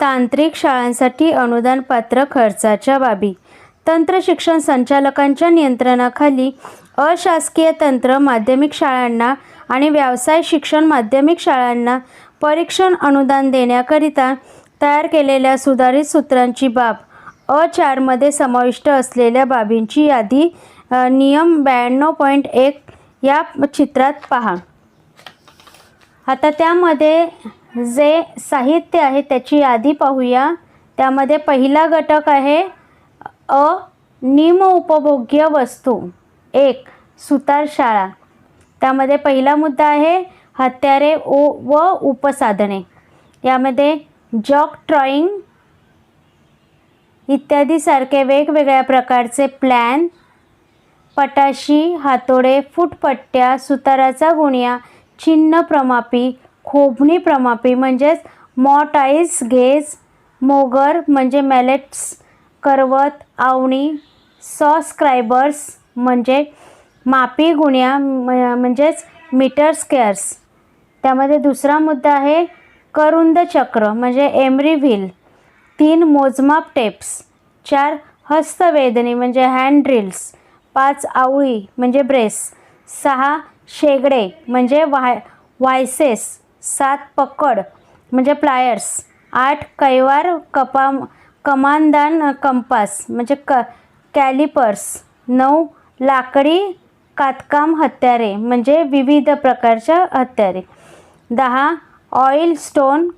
तांत्रिक शाळांसाठी अनुदान पात्र खर्चाच्या बाबी. तंत्र शिक्षण संचालकांच्या नियंत्रणाखाली अशासकीय तंत्र माध्यमिक शाळांना आणि व्यवसाय शिक्षण माध्यमिक शाळांना परीक्षण अनुदान देण्याकरिता तयार केलेल्या सुधारित सूत्रांची बाब. अ चारमध्ये समाविष्ट असलेल्या बाबींची यादी नियम ब्याण्णव पॉईंट एक या चित्रात पहा. आता त्यामध्ये जे साहित्य आहे त्याची यादी पाहूया. त्यामध्ये पहिला घटक आहे अ निम उपभोग्य वस्तू. एक सुतारशाळा त्यामध्ये पहिला मुद्दा आहे हत्यारे ओ व उपसाधने. यामध्ये जॉक ट्रॉईंग इत्यादीसारखे वेगवेगळ्या प्रकारचे प्लॅन पटाशी हातोडे फुटपट्ट्या सुताराचा गुणिया चिन्ह प्रमापी खोबणी प्रमापी म्हणजेच मॉटाईस गेज मोगर म्हणजे मॅलेट्स करवत आवणी सॉस्क्रायबर्स म्हणजे मापी गुण्या म- म्हणजेच मीटर स्केअर्स त्यामध्ये दुसरा मुद्दा आहे करुंद चक्र म्हणजे एमरी व्हील. तीन मोजमाप टेप्स. चार हस्तवेदनी म्हणजे हँड ड्रिल्स पाच आवळी म्हणजे ब्रेस सहा शेगडे म्हणजे वाय वायसेस सात पकड म्हणजे प्लायर्स. आठ कैवार कपा कमानदान कंपास म्हणजे क कॅलिपर्स. नऊ लाकडी कातकाम हत्यारे म्हणजे विविध प्रकारच्या हत्यारे. दहा ऑइल स्टोन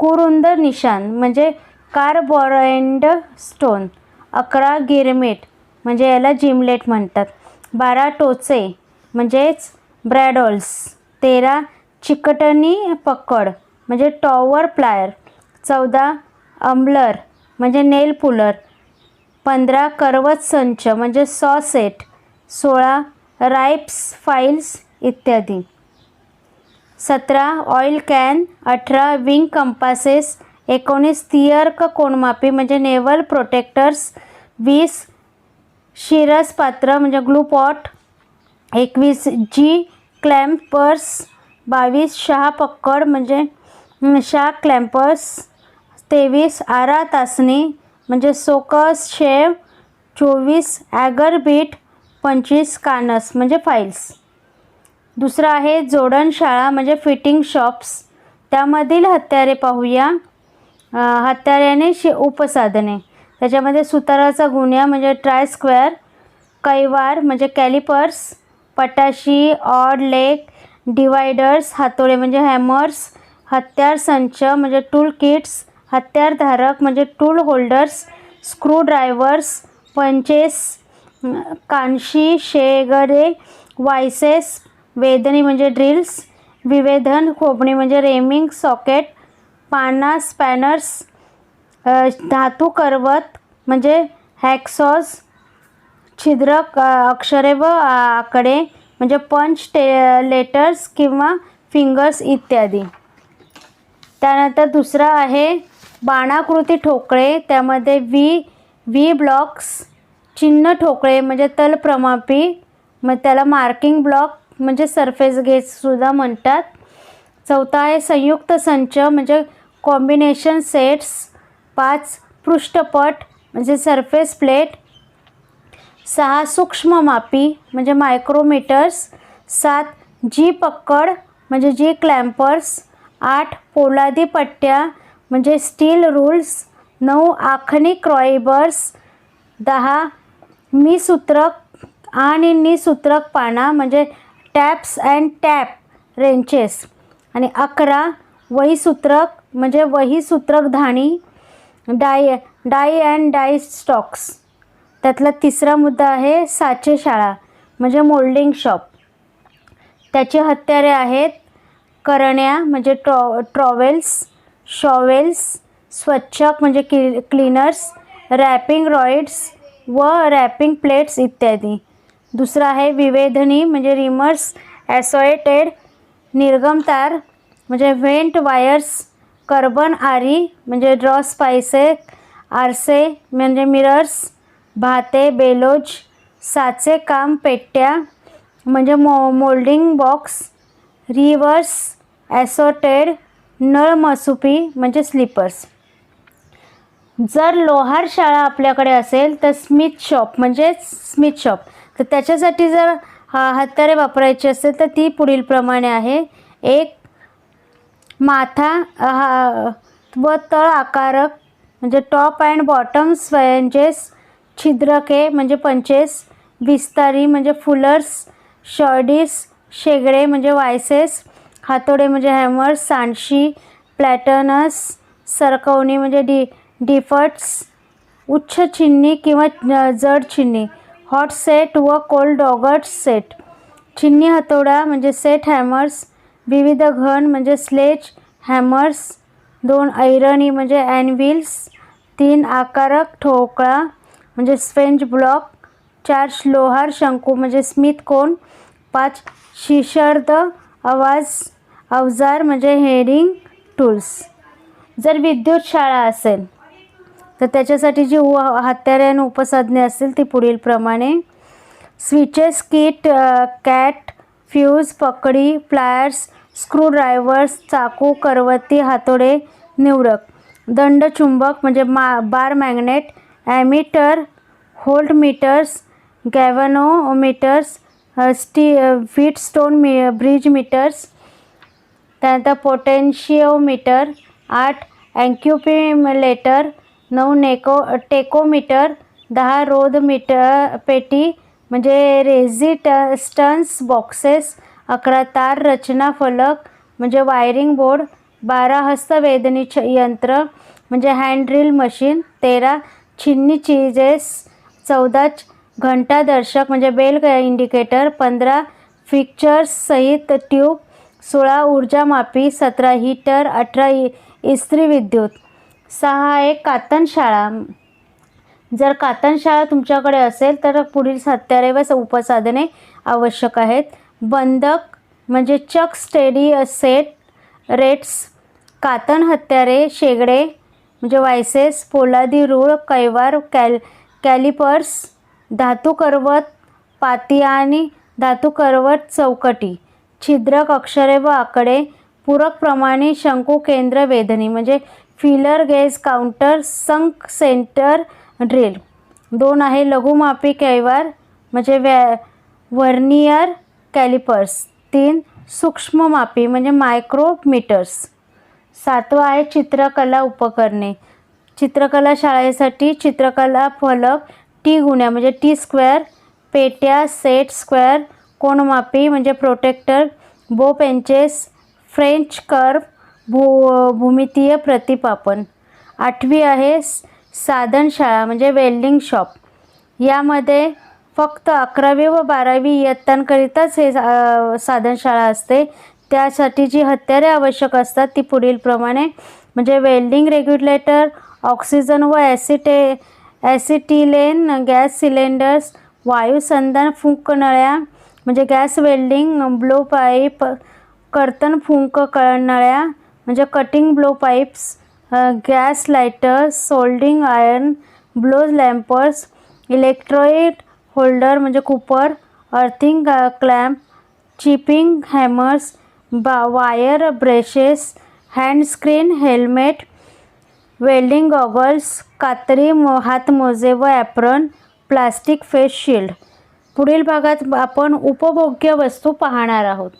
कुरुंद निशान म्हणजे कार्बोरेंड स्टोन. अकरा गिरमिट म्हणजे याला जिमलेट म्हणतात. बारा टोचे म्हणजेच ब्रॅडॉल्स तेरा चिकटणी पकड म्हणजे टॉवर प्लायर चौदा अम्बलर म्हणजे नेल पुलर पंधरा करवत संच म्हणजे सॉ सेट सोळा राईप्स फाईल्स इत्यादी. सतरा ऑइल कॅन अठरा विंग कंपासेस एकोणीस तियर्क कोणमापी म्हणजे नेवल प्रोटेक्टर्स वीस शिरस पात्र म्हणजे ग्लू पॉट एकवीस जी क्लॅम्पर्स बावीस शहा पक्कड म्हणजे शा क्लॅम्पर्स तेवीस आरा तासणी म्हणजे सोकस शेव चोवीस ॲगरबीट पंचवीस कानस म्हणजे फाईल्स. दुसरं आहे जोडण शाळा म्हणजे फिटिंग शॉप्स. त्यामधील हत्यारे पाहूया. हत्याऱ्याने शे उपसाधने. त्याच्यामध्ये सुताराचा गुन्हा म्हणजे ट्राय स्क्वेअर कैवार म्हणजे कॅलिपर्स पटाशी ऑड लेक डिवायडर्स हातोडे म्हणजे हॅमर्स हत्यार संच म्हणजे टूल किट्स हत्यारधारक म्हणजे टूल होल्डर्स स्क्रूड्रायव्हर्स पंचेस कानशी शेगडे वायसेस वेदनी म्हणजे ड्रिल्स विवेधन खोबणी म्हणजे रेमिंग सॉकेट पाना स्पॅनर्स धातू करवत म्हणजे हॅक्सॉज छिद्रक क अक्षरे व आकडे म्हणजे पंच टे लेटर्स किंवा फिंगर्स इत्यादी. त्यानंतर दुसरा आहे बाणाकृती ठोकळे त्यामध्ये व्ही व्ही ब्लॉक्स चिन्ह ठोकळे म्हणजे तलप्रमापी मग त्याला मार्किंग ब्लॉक म्हणजे सरफेस गेजसुद्धा म्हणतात. चौथा आहे संयुक्त संच म्हणजे कॉम्बिनेशन सेट्स पाच पृष्ठपट म्हणजे सरफेस प्लेट सहा सूक्ष्म मापी म्हणजे मायक्रोमीटर्स सात जी पक्कड म्हणजे जी क्लॅम्पर्स आठ पोलादी पट्ट्या म्हणजे स्टील रूल्स नऊ आखणी क्रॉइबर्स दहा मी सूत्रक आणि निसूत्रक पाना म्हणजे टॅप्स अँड टॅप रेंचेस आणि अकरा वहीसूत्रक म्हणजे वहीसूत्रक धाणी die die and die stocks त्यातला तिसरा मुद्दा आहे साचे शाळा म्हणजे मोल्डिंग शॉप. त्याचे हत्यारे आहेत करण्या म्हणजे ट्रॉ ट्रॉवेल्स शॉवेल्स स्वच्छक म्हणजे क्लि क्लीनर्स रॅपिंग रॉइड्स व रॅपिंग प्लेट्स इत्यादी. दुसरं आहे विवेधनी म्हणजे रिमर्स ॲसोएटेड निर्गम तार म्हणजे व्हेंट वायर्स कर्बन आरी म्हणजे ड्रॉ स्पायसे आरसे म्हणजे मिरर्स भाते बेलोज साचे काम पेट्या म्हणजे मो मोल्डिंग बॉक्स रिवर्स ॲसोटेड नळ मसुपी म्हणजे स्लीपर्स. जर लोहार शाळा आपल्याकडे असेल तर स्मिथ शॉप म्हणजे स्मिथ शॉप. तर त्याच्यासाठी जर हा हत्यारे वापरायची असेल तर ती पुढीलप्रमाणे आहे. एक माथा हा व तळ आकारक म्हणजे टॉप अँड बॉटम स्वयंजेस छिद्रके म्हणजे पंचेस विस्तारी म्हणजे फुलर्स शॉर्डीस शेगडे म्हणजे वायसेस हातोडे म्हणजे हॅमर्स सांडशी प्लॅटनस सरकवणी म्हणजे डी डिफट्स उच्च चिन्नी किंवा जड चिन्नी हॉट सेट व कोल्ड डॉगट सेट. चिन्नी हातोडा म्हणजे सेट हॅमर्स विविध घन म्हणजे स्लेज हॅमर्स दोन ऐरणी म्हणजे ॲनव्हिल्स तीन आकारक ठोकळा म्हणजे स्पेंज ब्लॉक चार श्लोहार शंकू म्हणजे स्मिथ कोण पाच शिशर्द आवाज अवजार म्हणजे हेरिंग टूल्स. जर विद्युत शाळा असेल तर त्याच्यासाठी जी उ हत्यारे आणि उपसाधने असतील ती पुढीलप्रमाणे स्विचेस किट कॅट फ्यूज पकडी प्लायर्स स्क्रूड्रायव्हर्स चाकू करवती हातोडे निवडक. दंडचुंबक म्हणजे मा bar magnet ammeter voltmeters galvanometers स्टी स्टोन मी ब्रिज मीटर्स त्यानंतर पोटेन्शिओमीटर आठ अँक्युपिलेटर नऊ नेको टेकोमीटर दहा रोध मीटर पेटी म्हणजे रेझिस्टन्स बॉक्सेस अकरा तार रचना फलक म्हणजे वायरिंग बोर्ड बारा हस्तवेदनी यंत्र म्हणजे हँड ड्रिल मशीन तेरा छिन्नी चीजेस चौदा घंटादर्शक म्हणजे बेल इंडिकेटर पंधरा फिक्चर्स सहित ट्यूब सोळा ऊर्जामापी सतरा हीटर अठरा इस्त्री विद्युत सहा एक कातनशाळा जर कातन शाळा तुमच्याकडे असेल तर पुढील हत्यारे व उपसाधने आवश्यक आहेत. बंधक म्हणजे चक स्टेडी सेट रेट्स कातन हत्यारे शेगडे म्हणजे वायसेस पोलादी रूळ कैवार कॅल कॅलिपर्स धातू करवत पाती आणि धातू करवत चौकटी छिद्रक अक्षरे व आकडे पूरकप्रमाणे शंकू केंद्र वेधणी म्हणजे feeler gauge countersink centre drill दोन आहे लघुमापी कैवार म्हणजे व्या व्हर्नियर कॅलिपर्स तीन सूक्ष्ममापी म्हणजे मायक्रोमीटर्स सातवा आहे चित्रकला उपकरणे. चित्रकला शाळेसाठी चित्रकला फलक टी गुण्या म्हणजे टी स्क्वेअर पेट्या सेट स्क्वेअर कोणमापी म्हणजे प्रोटेक्टर बो पेंचेस फ्रेंच कर्व भू भूमितीय प्रतिपापन. आठवी आहे साधनशाळा म्हणजे वेल्डिंग शॉप. यामध्ये फक्त अकरावी व बारावी इयत्तांकरिताच हे साधनशाळा असते. त्यासाठी जी हत्यारे आवश्यक असतात ती पुढीलप्रमाणे म्हणजे वेल्डिंग रेग्युलेटर ऑक्सिजन व ॲसिटे ॲसिटिलेन गॅस सिलेंडर्स वायुसंधान फुंकनळ्या म्हणजे गॅस वेल्डिंग ब्लो पाईप कर्तन फुंक कळनळ्या म्हणजे cutting blow pipes gas lighters soldering iron blow lamps electrode holder म्हणजे copper earthing clamp chipping hammers बा wire brushes hand screen helmet welding goggles कात्री मो हातमोजे व ॲप्रन प्लास्टिक फेस शिल्ड. पुढील भागात आपण उपभोग्य वस्तू पाहणार आहोत.